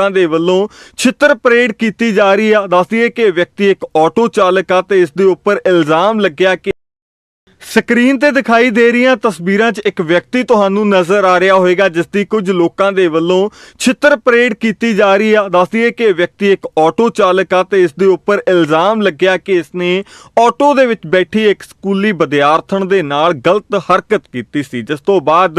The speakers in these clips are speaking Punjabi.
ਲੋਕਾਂ ਦੇ ਵੱਲੋਂ ਛਿੱਤਰ ਪਰੇਡ ਕੀਤੀ ਜਾ ਰਹੀ ਆ। ਦੱਸਦੀ ਹੈ ਕਿ ਵਿਅਕਤੀ ਇੱਕ ਆਟੋ ਚਾਲਕ ਆ ਤੇ ਇਸ ਦੇ ਉੱਪਰ ਇਲਜ਼ਾਮ ਲੱਗਿਆ ਕਿ ਸਕਰੀਨ ਤੇ ਦਿਖਾਈ ਦੇ ਰਹੀਆਂ ਤਸਵੀਰਾਂ 'ਚ ਇੱਕ ਵਿਅਕਤੀ ਤੁਹਾਨੂੰ ਨਜ਼ਰ ਆ ਰਿਹਾ ਹੋਵੇਗਾ, ਜਿਸ ਦੀ ਕੁਝ ਲੋਕਾਂ ਦੇ ਵੱਲੋਂ ਛਿੱਤਰ ਪਰੇਡ ਕੀਤੀ ਜਾ ਰਹੀ ਆ। ਦੱਸਦੀਏ ਕਿ ਵਿਅਕਤੀ ਇੱਕ ਆਟੋ ਚਾਲਕ ਆ ਤੇ ਇਸ ਦੇ ਉੱਪਰ ਇਲਜ਼ਾਮ ਲੱਗਿਆ ਕਿ ਇਸ ਨੇ ਆਟੋ ਦੇ ਵਿੱਚ ਬੈਠੀ ਇੱਕ ਸਕੂਲੀ ਵਿਦਿਆਰਥਣ ਦੇ ਨਾਲ ਗਲਤ ਹਰਕਤ ਕੀਤੀ ਸੀ। ਜਿਸ ਤੋਂ ਬਾਅਦ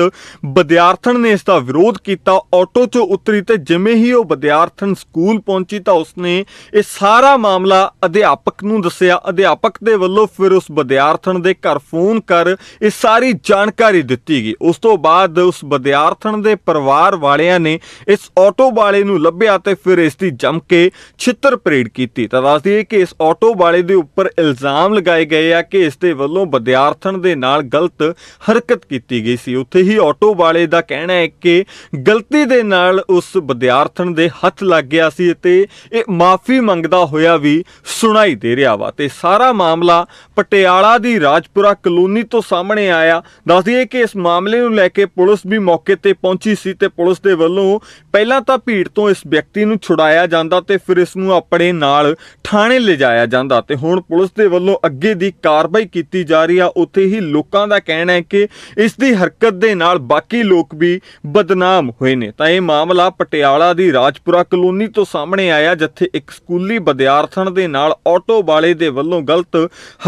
ਵਿਦਿਆਰਥਣ ਨੇ ਇਸ ਦਾ ਵਿਰੋਧ ਕੀਤਾ। ਆਟੋ 'ਚੋਂ ਉਤਰੀ ਤੇ ਜਿਵੇਂ ਹੀ ਉਹ ਵਿਦਿਆਰਥਣ ਸਕੂਲ ਪਹੁੰਚੀ ਤਾਂ ਉਸਨੇ ਇਹ ਸਾਰਾ ਮਾਮਲਾ ਅਧਿਆਪਕ ਨੂੰ ਦੱਸਿਆ। ਅਧਿਆਪਕ ਦੇ ਵੱਲੋਂ ਫਿਰ ਉਸ ਵਿਦਿਆਰਥਣ ਦੇ ਘਰ ਫੋਨ ਕਰ ਇਹ ਸਾਰੀ ਜਾਣਕਾਰੀ ਦਿੱਤੀ ਗਈ। ਉਸ ਤੋਂ ਬਾਅਦ ਉਸ ਵਿਦਿਆਰਥਣ ਦੇ ਪਰਿਵਾਰ ਵਾਲਿਆਂ ਨੇ ਇਸ ਆਟੋ ਵਾਲੇ ਨੂੰ ਲੱਭਿਆ ਤੇ ਫਿਰ ਇਸ ਦੀ ਜੰਮ ਕੇ ਛਿੱਤਰ ਪਰੇਡ ਕੀਤੀ। ਤਾਂ ਦੱਸਦੀ ਦਈਏ ਕਿ ਇਸ ਆਟੋ ਵਾਲੇ ਦੇ ਉੱਪਰ ਇਲਜ਼ਾਮ ਲਗਾਏ ਗਏ ਆ ਕਿ ਇਸ ਦੇ ਵੱਲੋਂ ਵਿਦਿਆਰਥਣ ਦੇ ਨਾਲ ਗਲਤ ਹਰਕਤ ਕੀਤੀ ਗਈ ਸੀ। ਉੱਥੇ ਹੀ ਆਟੋ ਵਾਲੇ ਦਾ ਕਹਿਣਾ ਹੈ ਕਿ ਗਲਤੀ ਦੇ ਨਾਲ ਉਸ ਵਿਦਿਆਰਥਣ ਦੇ ਹੱਥ ਲੱਗ ਗਿਆ ਸੀ ਤੇ ਇਹ ਮਾਫੀ ਮੰਗਦਾ ਹੋਇਆ ਵੀ ਸੁਣਾਈ ਦੇ ਰਿਹਾ ਵਾ। ਤੇ ਸਾਰਾ ਮਾਮਲਾ ਪਟਿਆਲਾ ਦੀ ਰਾਜਪੁਰਾ ਕਲੋਨੀ ਤੋਂ ਸਾਹਮਣੇ ਆਇਆ। ਦੱਸ ਦਈਏ ਕਿ ਇਸ ਮਾਮਲੇ ਨੂੰ ਲੈ ਕੇ ਪੁਲਿਸ ਵੀ ਮੌਕੇ ਤੇ ਪਹੁੰਚੀ ਸੀ ਤੇ ਪੁਲਿਸ ਦੇ ਵੱਲੋਂ ਪਹਿਲਾਂ ਤਾਂ ਭੀੜ ਤੋਂ ਇਸ ਵਿਅਕਤੀ ਨੂੰ ਛੁਡਾਇਆ ਜਾਂਦਾ ਤੇ ਫਿਰ ਇਸ ਨੂੰ ਆਪਣੇ ਨਾਲ ਥਾਣੇ ਲਿਜਾਇਆ ਜਾਂਦਾ ਤੇ ਹੁਣ ਪੁਲਿਸ ਦੇ ਵੱਲੋਂ ਅੱਗੇ ਦੀ ਕਾਰਵਾਈ ਕੀਤੀ ਜਾ ਰਹੀ ਆ। ਉੱਥੇ ਹੀ ਲੋਕਾਂ ਦਾ ਕਹਿਣਾ ਹੈ ਕਿ ਇਸ ਦੀ ਹਰਕਤ ਦੇ ਨਾਲ ਬਾਕੀ ਲੋਕ ਵੀ ਬਦਨਾਮ ਹੋਏ ਨੇ। ਤਾਂ ਇਹ ਮਾਮਲਾ ਪਟਿਆਲਾ ਦੀ ਰਾਜਪੁਰਾ ਕਲੋਨੀ ਤੋਂ ਸਾਹਮਣੇ ਆਇਆ, ਜਿੱਥੇ ਇੱਕ ਸਕੂਲੀ ਵਿਦਿਆਰਥਣ ਦੇ ਨਾਲ ਆਟੋ ਵਾਲੇ ਦੇ ਵੱਲੋਂ ਗਲਤ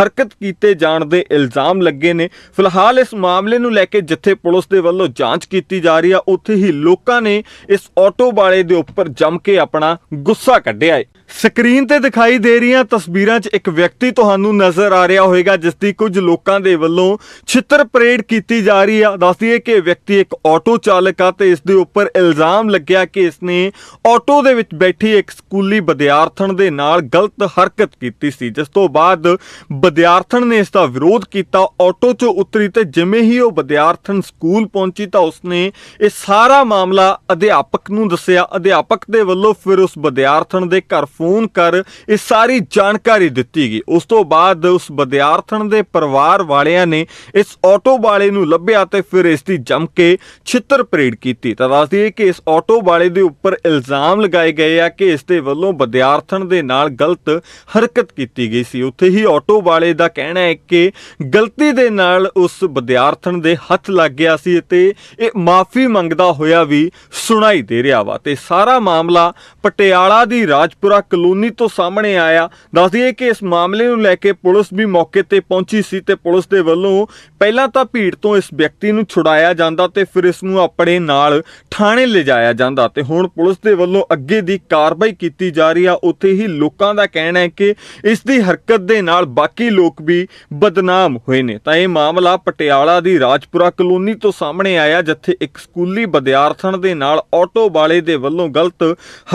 ਹਰਕਤ ਕੀਤੇ ਜਾਣ ਦੇ ਇਲਜ਼ਾਮ ਲੱਗੇ ਨੇ। ਫਿਲਹਾਲ ਇਸ ਮਾਮਲੇ ਨੂੰ ਲੈ ਕੇ ਜਿੱਥੇ ਪੁਲਿਸ ਦੇ ਵੱਲੋਂ ਜਾਂਚ ਕੀਤੀ ਜਾ ਰਹੀ ਆ, ਉੱਥੇ ਹੀ ਲੋਕਾਂ ਨੇ ਇਸ ਆਟੋ ਵਾਲੇ ਦੇ ਉੱਪਰ ਜੰਮ ਕੇ ਆਪਣਾ ਗੁੱਸਾ ਕੱਢਿਆ ਹੈ ਸਕਰੀਨ ਤੇ ਦਿਖਾਈ ਦੇ ਰਹੀਆਂ ਤਸਵੀਰਾਂ 'ਚ ਇੱਕ ਵਿਅਕਤੀ ਤੁਹਾਨੂੰ ਨਜ਼ਰ ਆ ਰਿਹਾ ਹੋਵੇਗਾ, ਜਿਸ ਦੀ ਕੁਝ ਲੋਕਾਂ ਦੇ ਵੱਲੋਂ ਛਿੱਤਰ ਪਰੇਡ ਕੀਤੀ ਜਾ ਰਹੀ ਆ। ਦੱਸਦੀ ਹੈ ਕਿ ਇਹ ਵਿਅਕਤੀ ਇੱਕ ਆਟੋ ਚਾਲਕ ਆ ਤੇ ਇਸ ਦੇ ਉੱਪਰ ਇਲਜ਼ਾਮ ਲੱਗਿਆ ਕਿ ਇਸ ਨੇ ਆਟੋ ਦੇ ਵਿੱਚ ਬੈਠੀ ਇੱਕ ਸਕੂਲੀ ਵਿਦਿਆਰਥਣ ਦੇ ਨਾਲ ਗਲਤ ਹਰਕਤ ਕੀਤੀ ਸੀ। ਜਿਸ ਤੋਂ ਬਾਅਦ ਵਿਦਿਆਰਥਣ ਨੇ ਇਸ ਦਾ ਵਿਰੋਧ ਕੀਤਾ। ਆਟੋ 'ਚੋਂ ਉਤਰੀ ਤੇ ਜਿਵੇਂ ਹੀ ਉਹ ਵਿਦਿਆਰਥਣ ਸਕੂਲ ਪਹੁੰਚੀ ਤਾਂ ਉਸਨੇ ਇਹ ਸਾਰਾ ਮਾਮਲਾ ਅਧਿਆਪਕ ਨੂੰ ਦੱਸਿਆ। ਅਧਿਆਪਕ ਦੇ ਵੱਲੋਂ ਫਿਰ ਉਸ ਵਿਦਿਆਰਥਣ ਦੇ ਘਰ ਫੋਨ ਕਰ ਇਹ ਸਾਰੀ ਜਾਣਕਾਰੀ ਦਿੱਤੀ ਗਈ। ਉਸ ਤੋਂ ਬਾਅਦ ਉਸ ਵਿਦਿਆਰਥਣ ਦੇ ਪਰਿਵਾਰ ਵਾਲਿਆਂ ਨੇ ਇਸ ਆਟੋ ਵਾਲੇ ਨੂੰ ਲੱਭਿਆ ਤੇ ਫਿਰ ਇਸ ਦੀ ਜੰਮ ਕੇ ਛਿੱਤਰ ਪਰੇਡ ਕੀਤੀ। ਤਾਂ ਦੱਸਦੀ ਦਈਏ ਕਿ ਇਸ ਆਟੋ ਵਾਲੇ ਦੇ ਉੱਪਰ ਇਲਜ਼ਾਮ ਲਗਾਏ ਗਏ ਆ ਕਿ ਇਸ ਦੇ ਵੱਲੋਂ ਵਿਦਿਆਰਥਣ ਦੇ ਨਾਲ ਗਲਤ ਹਰਕਤ ਕੀਤੀ ਗਈ ਸੀ। ਉੱਥੇ ਹੀ ਆਟੋ ਵਾਲੇ ਦਾ ਕਹਿਣਾ ਹੈ ਕਿ ਗਲਤੀ ਦੇ ਨਾਲ ਉਸ ਵਿਦਿਆਰਥਣ ਦੇ ਹੱਥ ਲੱਗ ਗਿਆ ਸੀ ਤੇ ਇਹ ਮਾਫੀ ਮੰਗਦਾ ਹੋਇਆ ਵੀ ਸੁਣਾਈ ਦੇ ਰਿਹਾ ਵਾ। ਤੇ ਸਾਰਾ ਮਾਮਲਾ ਪਟਿਆਲਾ ਦੀ ਰਾਜਪੁਰਾ ਕਲੋਨੀ ਤੋਂ ਸਾਹਮਣੇ ਆਇਆ। ਦੱਸ ਦਈਏ ਕਿ ਇਸ ਮਾਮਲੇ ਨੂੰ ਲੈ ਕੇ ਪੁਲਿਸ ਵੀ ਮੌਕੇ ਤੇ ਪਹੁੰਚੀ ਸੀ ਤੇ ਪੁਲਿਸ ਦੇ ਵੱਲੋਂ ਪਹਿਲਾਂ ਤਾਂ ਭੀੜ ਤੋਂ ਇਸ ਵਿਅਕਤੀ ਨੂੰ ਛੁਡਾਇਆ ਜਾਂਦਾ ਤੇ ਫਿਰ ਇਸ ਨੂੰ ਆਪਣੇ ਨਾਲ ਥਾਣੇ ਲਿਜਾਇਆ ਜਾਂਦਾ ਤੇ ਹੁਣ ਪੁਲਿਸ ਦੇ ਵੱਲੋਂ ਅੱਗੇ ਦੀ ਕਾਰਵਾਈ ਕੀਤੀ ਜਾ ਰਹੀ ਆ। ਉੱਥੇ ਹੀ ਲੋਕਾਂ ਦਾ ਕਹਿਣਾ ਹੈ ਕਿ ਇਸ ਦੀ ਹਰਕਤ ਦੇ ਨਾਲ ਬਾਕੀ ਲੋਕ ਵੀ ਬਦਨਾਮ ਹੋਏ ਨੇ। ਤਾਂ ਇਹ ਮਾਮਲਾ ਪਟਿਆਲਾ ਦੀ ਰਾਜਪੁਰਾ ਕਲੋਨੀ ਤੋਂ ਸਾਹਮਣੇ ਆਇਆ, ਜਿੱਥੇ ਇੱਕ ਸਕੂਲੀ ਵਿਦਿਆਰਥਣ ਦੇ ਨਾਲ ਆਟੋ ਵਾਲੇ ਦੇ ਵੱਲੋਂ ਗਲਤ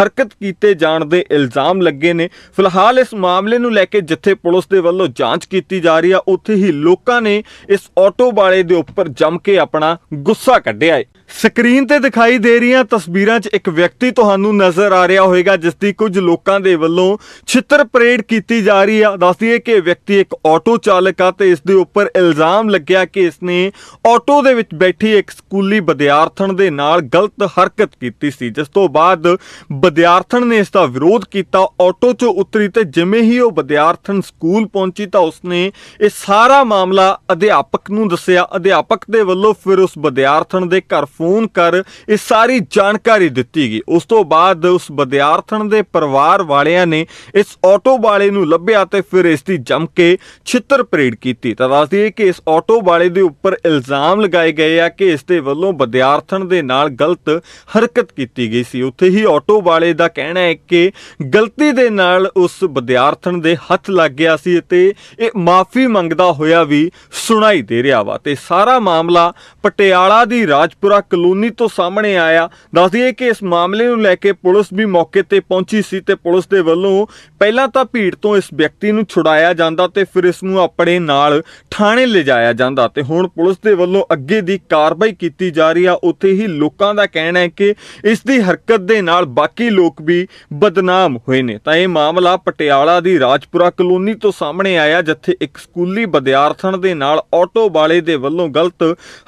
ਹਰਕਤ ਕੀਤੇ ਜਾਣ ਦੇ ਇਲਜ਼ਾਮ ਲੱਗੇ ਨੇ। ਫਿਲਹਾਲ ਇਸ ਮਾਮਲੇ ਨੂੰ ਲੈ ਕੇ ਜਿੱਥੇ ਪੁਲਿਸ ਦੇ ਵੱਲੋਂ ਜਾਂਚ ਕੀਤੀ ਜਾ ਰਹੀ ਆ, ਉੱਥੇ ਹੀ ਲੋਕਾਂ ਨੇ ਇਸ ਆਟੋ ਵਾਲੇ ਦੇ ਉੱਪਰ ਜੰਮ ਕੇ ਆਪਣਾ ਗੁੱਸਾ ਕੱਢਿਆ ਹੈ ਸਕਰੀਨ ਤੇ ਦਿਖਾਈ ਦੇ ਰਹੀਆਂ ਤਸਵੀਰਾਂ 'ਚ ਇੱਕ ਵਿਅਕਤੀ ਤੁਹਾਨੂੰ ਨਜ਼ਰ ਆ ਰਿਹਾ ਹੋਵੇਗਾ, ਜਿਸ ਦੀ ਕੁਝ ਲੋਕਾਂ ਦੇ ਵੱਲੋਂ ਛਿੱਤਰ ਪਰੇਡ ਕੀਤੀ ਜਾ ਰਹੀ ਆ। ਦੱਸਦੀਏ ਕਿ ਵਿਅਕਤੀ ਇੱਕ ਆਟੋ ਚਾਲਕ ਆ ਤੇ ਇਸ ਦੇ ਉੱਪਰ ਇਲਜ਼ਾਮ ਲੱਗਿਆ ਕਿ ਇਸ ਨੇ ਆਟੋ ਦੇ ਵਿੱਚ ਬੈਠੀ ਇੱਕ ਸਕੂਲੀ ਵਿਦਿਆਰਥਣ ਦੇ ਨਾਲ ਗਲਤ ਹਰਕਤ ਕੀਤੀ ਸੀ। ਜਿਸ ਤੋਂ ਬਾਅਦ ਵਿਦਿਆਰਥਣ ਨੇ ਇਸ ਦਾ ਵਿਰੋਧ ਕੀਤਾ ਤਾਂ ਆਟੋ 'ਚੋਂ ਉਤਰੀ ਤੇ ਜਿਵੇਂ ਹੀ ਉਹ ਵਿਦਿਆਰਥਣ ਸਕੂਲ ਪਹੁੰਚੀ ਤਾਂ ਉਸਨੇ ਇਹ ਸਾਰਾ ਮਾਮਲਾ ਅਧਿਆਪਕ ਨੂੰ ਦੱਸਿਆ। ਅਧਿਆਪਕ ਦੇ ਵੱਲੋਂ ਫਿਰ ਉਸ ਵਿਦਿਆਰਥਣ ਦੇ ਘਰ ਫੋਨ ਕਰ ਇਹ ਸਾਰੀ ਜਾਣਕਾਰੀ ਦਿੱਤੀ ਗਈ। ਉਸ ਤੋਂ ਬਾਅਦ ਉਸ ਵਿਦਿਆਰਥਣ ਦੇ ਪਰਿਵਾਰ ਵਾਲਿਆਂ ਨੇ ਇਸ ਆਟੋ ਵਾਲੇ ਨੂੰ ਲੱਭਿਆ ਤੇ ਫਿਰ ਇਸ ਦੀ ਜੰਮ ਕੇ ਛਿੱਤਰ ਪਰੇਡ ਕੀਤੀ। ਤਾਂ ਦੱਸ ਦਈਏ ਕਿ ਇਸ ਆਟੋ ਵਾਲੇ ਦੇ ਉੱਪਰ ਇਲਜ਼ਾਮ ਲਗਾਏ ਗਏ ਆ ਕਿ ਇਸ ਦੇ ਵੱਲੋਂ ਵਿਦਿਆਰਥਣ ਦੇ ਨਾਲ ਗਲਤ ਹਰਕਤ ਕੀਤੀ ਗਈ ਸੀ। ਉੱਥੇ ਹੀ ਆਟੋ ਵਾਲੇ ਦਾ ਕਹਿਣਾ ਹੈ ਕਿ ਗਲਤੀ ਦੇ ਨਾਲ ਉਸ ਵਿਦਿਆਰਥਣ ਦੇ ਹੱਥ ਲੱਗ ਗਿਆ ਸੀ ਤੇ ਇਹ ਮਾਫੀ ਮੰਗਦਾ ਹੋਇਆ ਵੀ ਸੁਣਾਈ ਦੇ ਰਿਹਾ ਵਾ। ਤੇ ਸਾਰਾ ਮਾਮਲਾ ਪਟਿਆਲਾ ਦੀ ਰਾਜਪੁਰਾ ਕਲੋਨੀ ਤੋਂ ਸਾਹਮਣੇ ਆਇਆ। ਦੱਸਦੀਏ ਕਿ ਇਸ ਮਾਮਲੇ ਨੂੰ ਲੈ ਕੇ ਪੁਲਿਸ ਵੀ ਮੌਕੇ ਤੇ ਪਹੁੰਚੀ ਸੀ ਤੇ ਪੁਲਿਸ ਦੇ ਵੱਲੋਂ ਪਹਿਲਾਂ ਤਾਂ ਭੀੜ ਤੋਂ ਇਸ ਵਿਅਕਤੀ ਨੂੰ ਛੁਡਾਇਆ ਜਾਂਦਾ ਤੇ ਫਿਰ ਇਸ ਨੂੰ ਆਪਣੇ ਨਾਲ ਥਾਣੇ ਲਿਜਾਇਆ ਜਾਂਦਾ। ਤੇ ਹੁਣ ਪੁਲਿਸ ਦੇ ਵੱਲੋਂ ਅੱਗੇ ਦੀ ਕਾਰਵਾਈ ਕੀਤੀ ਜਾ ਰਹੀ ਆ। ਉੱਥੇ ਹੀ ਲੋਕਾਂ ਦਾ ਕਹਿਣਾ ਹੈ ਕਿ ਇਸ ਦੀ ਹਰਕਤ ਦੇ ਨਾਲ ਬਾਕੀ ਲੋਕ ਵੀ ਬਦਨਾਮ ਹੋਏ ਨੇ। ਤਾਂ ਇਹ ਮਾਮਲਾ ਪਟਿਆਲਾ ਦੀ ਰਾਜਪੁਰਾ ਕਲੋਨੀ ਤੋਂ ਸਾਹਮਣੇ ਆਇਆ, ਜਿੱਥੇ ਇੱਕ ਸਕੂਲੀ ਵਿਦਿਆਰਥਣ ਦੇ ਨਾਲ ਆਟੋ ਵਾਲੇ ਦੇ ਵੱਲੋਂ ਗਲਤ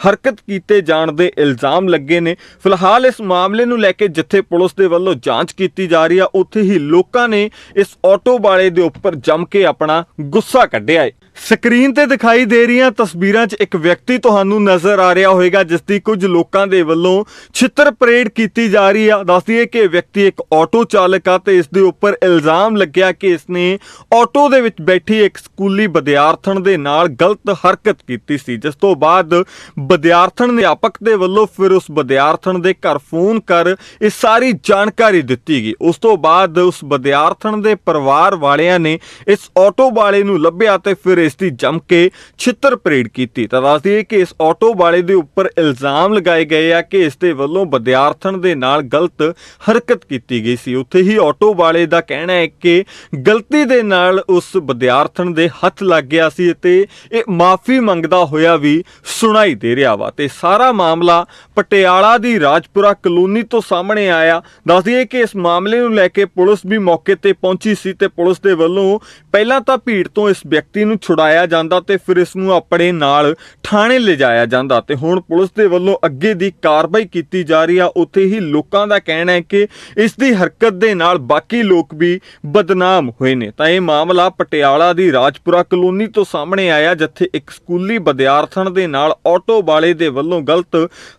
ਹਰਕਤ ਕੀਤੇ ਜਾਣ ਦੇ ਇਲਜ਼ਾਮ ਲੱਗੇ ਨੇ। ਫਿਲਹਾਲ ਇਸ ਮਾਮਲੇ ਨੂੰ ਲੈ ਕੇ ਜਿੱਥੇ ਪੁਲਿਸ ਦੇ ਵੱਲੋਂ ਜਾਂਚ ਕੀਤੀ ਜਾ ਰਹੀ ਆ, ਉੱਥੇ ਹੀ ਲੋਕਾਂ ਨੇ ਇਸ ਆਟੋ ਵਾਲੇ ਦੇ ਉੱਪਰ ਜੰਮ ਕੇ ਆਪਣਾ ਗੁੱਸਾ ਕੱਢਿਆ ਹੈ। ਸਕਰੀਨ ਤੇ ਦਿਖਾਈ ਦੇ ਰਹੀਆਂ ਤਸਵੀਰਾਂ 'ਚ ਇੱਕ ਵਿਅਕਤੀ ਤੁਹਾਨੂੰ ਨਜ਼ਰ ਆ ਰਿਹਾ ਹੋਵੇਗਾ, ਜਿਸ ਦੀ ਕੁਝ ਲੋਕਾਂ ਦੇ ਵੱਲੋਂ ਛਿੱਤਰ ਪਰੇਡ ਕੀਤੀ ਜਾ ਰਹੀ ਆ। ਦੱਸਦੀ ਹੈ ਕਿ ਇਹ ਵਿਅਕਤੀ ਇੱਕ ਆਟੋ ਚਾਲਕ ਆ ਤੇ ਇਸ ਦੇ ਉੱਪਰ ਇਲਜ਼ਾਮ ਲੱਗਿਆ ਕਿ ਇਸ ਨੇ ਆਟੋ ਦੇ ਵਿੱਚ ਬੈਠੀ ਇੱਕ ਸਕੂਲੀ ਵਿਦਿਆਰਥਣ ਦੇ ਨਾਲ ਗਲਤ ਹਰਕਤ ਕੀਤੀ ਸੀ। ਜਿਸ ਤੋਂ ਬਾਅਦ ਵਿਦਿਆਰਥਣ ਅਧਿਆਪਕ ਦੇ ਵੱਲੋਂ ਫਿਰ ਉਸ ਵਿਦਿਆਰਥਣ ਦੇ ਘਰ ਫੋਨ ਕਰ ਇਹ ਸਾਰੀ ਜਾਣਕਾਰੀ ਦਿੱਤੀ ਗਈ। ਉਸ ਤੋਂ ਬਾਅਦ ਉਸ ਵਿਦਿਆਰਥਣ ਦੇ ਪਰਿਵਾਰ ਵਾਲਿਆਂ ਨੇ ਇਸ ਆਟੋ ਵਾਲੇ ਨੂੰ ਲੱਭਿਆ ਤੇ ਫਿਰ ਇਸ ਦੀ ਜੰਮ ਕੇ ਛਿੱਤਰ ਪਰੇਡ ਕੀਤੀ। ਤਾਂ ਦੱਸਦੀ ਹੈ ਕਿ ਇਸ ਆਟੋ ਵਾਲੇ ਦੇ ਉੱਪਰ ਇਲਜ਼ਾਮ ਲਗਾਏ ਗਏ ਆ ਕਿ ਇਸ ਦੇ ਵੱਲੋਂ ਵਿਦਿਆਰਥਣ ਦੇ ਨਾਲ ਗਲਤ ਹਰਕਤ ਕੀਤੀ ਗਈ ਸੀ। ਉੱਥੇ ਹੀ ਆਟੋ ਵਾਲੇ ਦਾ ਕਹਿਣਾ ਹੈ ਕਿ ਗਲਤੀ ਦੇ ਨਾਲ ਉਸ ਵਿਦਿਆਰਥਣ ਦੇ ਹੱਥ ਲੱਗ ਗਿਆ ਸੀ ਅਤੇ ਇਹ ਮਾਫੀ ਮੰਗਦਾ ਹੋਇਆ ਵੀ ਸੁਣਾਈ ਦੇ ਰਿਹਾ ਵਾ। ਤੇ ਸਾਰਾ ਮਾਮਲਾ ਪਟਿਆਲਾ ਦੀ ਰਾਜਪੁਰਾ ਕਲੋਨੀ ਤੋਂ ਸਾਹਮਣੇ ਆਇਆ। ਦੱਸਦੀ ਹੈ ਕਿ ਇਸ ਮਾਮਲੇ ਨੂੰ ਲੈ ਕੇ ਪੁਲਿਸ ਵੀ ਮੌਕੇ ਤੇ ਪਹੁੰਚੀ ਸੀ ਤੇ ਪੁਲਿਸ ਦੇ ਵੱਲੋਂ ਪਹਿਲਾਂ ਤਾਂ ਭੀੜ ਤੋਂ ਇਸ ਵਿਅਕਤੀ ਨੂੰ ਛੁਡਾਇਆ ਜਾਂਦਾ ਤੇ ਫਿਰ ਇਸ ਨੂੰ ਆਪਣੇ ਨਾਲ ਥਾਣੇ ਲਿਜਾਇਆ ਜਾਂਦਾ ਤੇ ਹੁਣ ਪੁਲਿਸ ਦੇ ਵੱਲੋਂ ਅੱਗੇ ਦੀ ਕਾਰਵਾਈ ਕੀਤੀ ਜਾ ਰਹੀ ਆ। ਉੱਥੇ ਹੀ ਲੋਕਾਂ ਦਾ ਕਹਿਣਾ ਹੈ ਕਿ ਇਸ ਦੀ ਹਰਕਤ ਦੇ ਨਾਲ ਬਾਕੀ ਲੋਕ ਵੀ ਬਦਨਾਮ ਹੋਏ ਨੇ। ਤਾਂ ਇਹ ਮਾਮਲਾ ਪਟਿਆਲਾ ਦੀ ਰਾਜਪੁਰਾ ਕਲੋਨੀ ਤੋਂ ਸਾਹਮਣੇ ਆਇਆ, ਜਿੱਥੇ ਇੱਕ ਸਕੂਲੀ ਵਿਦਿਆਰਥਣ ਦੇ ਨਾਲ ਆਟੋ ਵਾਲੇ ਦੇ ਵੱਲੋਂ ਗਲਤ